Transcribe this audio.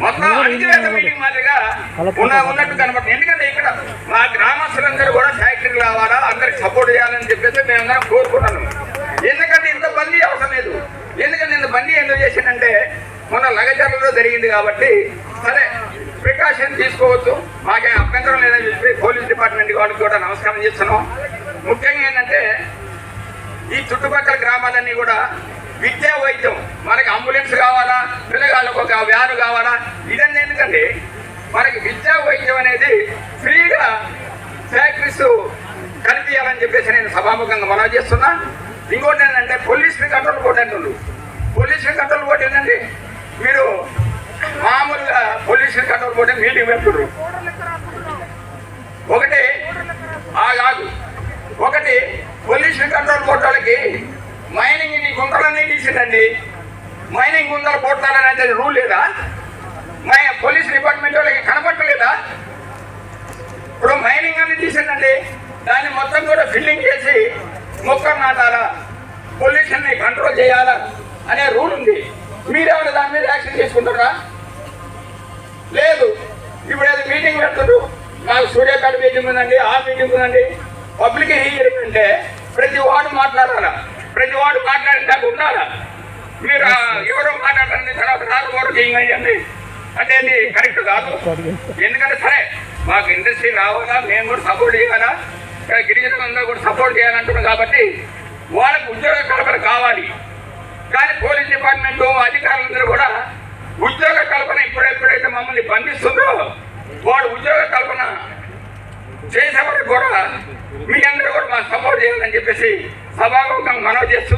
మొత్తం అణిచివేత మాదిరిగా ఉన్న ఉన్నట్టు కనబడుతుంది ఎందుకంటే ఇక్కడ మా గ్రామస్తులందరూ కూడా ఫ్యాక్టరీ రావాలా అందరికి సపోర్ట్ చేయాలని చెప్పేసి మేమందరం కోరుకున్నాను ఎందుకంటే ఇంత బందీ అవసరం లేదు ఎందుకంటే ఇంత బందీ ఎందుకు చేసిందంటే మొన్న లగజర్లలో జరిగింది కాబట్టి సరే ప్రికాషన్ తీసుకోవచ్చు మాకే అభ్యంతరం లేదని చెప్పి పోలీస్ డిపార్ట్మెంట్ వాళ్ళకి కూడా నమస్కారం చేస్తున్నాం ముఖ్యంగా ఏంటంటే ఈ చుట్టుపక్కల గ్రామాలన్నీ కూడా విద్యా వైద్యం మనకి అంబులెన్స్ కావాలి వాళ్ళకు ఒక వ్యాను కావాలా? ఇదన్నీ ఎందుకంటే మనకి విద్యా వైద్యం అనేది ఫ్రీగా ఫ్యాక్టరీస్ కనిపించాలని చెప్పేసి నేను సభాముఖంగా మనవి చేస్తున్నా. ఇంకోటి ఏంటంటే పోలీసుని కంట్రోల్ బోర్డు అంటుండ్రు. పొల్యూషన్ కంట్రోల్ బోర్డు ఏంటంటే మీరు మామూలుగా పొల్యూషన్ కంట్రోల్ బోర్డు మీటింగ్ పెడుతున్నారు ఒకటి ఆ కాదు. ఒకటి పొల్యూషన్ కంట్రోల్ బోర్డు వాళ్ళకి మైనింగ్ని గుంతలన్నీ తీసిందండి మైనింగ్ ముందర పోతారని అంటే రూల్ లేదా? మై పోలీస్ డిపార్ట్మెంట్ వాళ్ళకి కనపట్టలేదా ఇప్పుడు మైనింగ్ అనేది తీసిందండి దాన్ని మొత్తం కూడా ఫిల్లింగ్ చేసి మొక్కలు నాటాలా? పొల్యూషన్ని కంట్రోల్ చేయాలా? అనే రూల్ ఉంది. మీరెవరు దాని మీద యాక్షన్ తీసుకుంటారా? లేదు. ఇప్పుడు ఏదో మీటింగ్ పెడుతుండ్రు. నాకు సూర్యాపేట మీటింగ్ ఉందండి ఆ మీటింగ్ ఉందండి. పబ్లిక్ హియరింగ్ అంటే ప్రతి వాడు మాట్లాడాలా? ప్రతి వాడు మాట్లాడేదాకా ఉండాలా? మీరు ఎవరో మాట్లాడండి తర్వాత నాకు వరకు చేయండి. అంటే అది కరెక్ట్ కాదు. ఎందుకంటే సరే మాకు ఇండస్ట్రీ రావాలా మేము కూడా సపోర్ట్ చేయాలా ఇక్కడ గిరిజనులందరూ కూడా సపోర్ట్ చేయాలంటున్నాం కాబట్టి వాళ్ళకు ఉద్యోగ కల్పన కావాలి. కానీ పోలీస్ డిపార్ట్మెంట్ అధికారులందరూ కూడా ఉద్యోగ కల్పన ఇప్పుడెప్పుడైతే మమ్మల్ని బంధిస్తుందో వాడు ఉద్యోగ కల్పన చేసేవాడు కూడా మీ అందరూ కూడా మాకు సపోర్ట్ చేయాలని చెప్పేసి సభాగం మనవి చేస్తూ